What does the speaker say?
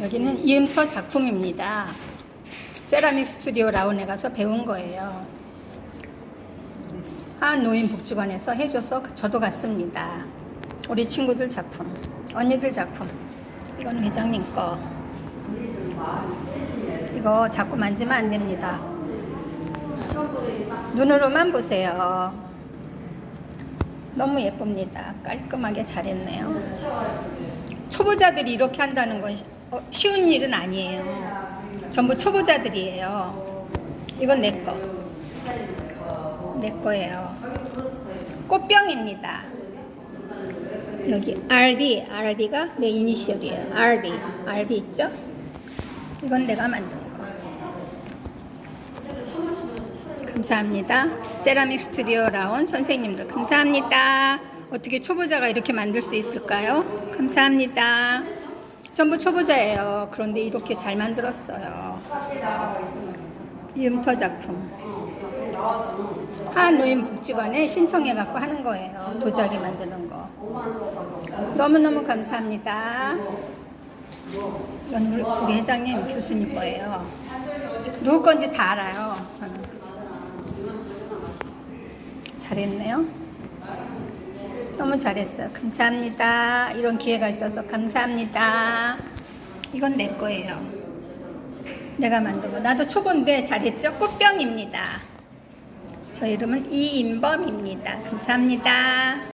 여기는 이음터 작품입니다. 세라믹 스튜디오 라운에 가서 배운 거예요. 한 노인 복지관에서 해줘서 저도 갔습니다. 우리 친구들 작품, 언니들 작품. 이건 회장님 거. 이거 자꾸 만지면 안 됩니다. 눈으로만 보세요. 너무 예쁩니다. 깔끔하게 잘했네요. 초보자들이 이렇게 한다는 건 쉬- 어, 쉬운 일은 아니에요. 전부 초보자들이에요. 이건 내 거. 내 거예요. 꽃병입니다. 여기 RB, RB가 내 이니셜이에요. RB, RB 있죠? 이건 내가 만든 거. 감사합니다. 세라믹 스튜디오 라온 선생님들 감사합니다. 어떻게 초보자가 이렇게 만들 수 있을까요? 감사합니다. 전부 초보자예요. 그런데 이렇게 잘 만들었어요. 이음터 작품. 한노인복지관에 신청해갖고 하는 거예요. 도자기 만드는 거. 너무너무 감사합니다. 이건 우리- 회장님 교수님 거예요. 누구 건지 다 알아요. 저는. 잘했네요. 너무 잘했어요. 감사합니다. 이런 기회가 있어서 감사합니다. 이건 내 거예요. 내가 만든 거. 나도 초보인데 잘했죠? 꽃병입니다. 저 이름은 이인범입니다. 감사합니다.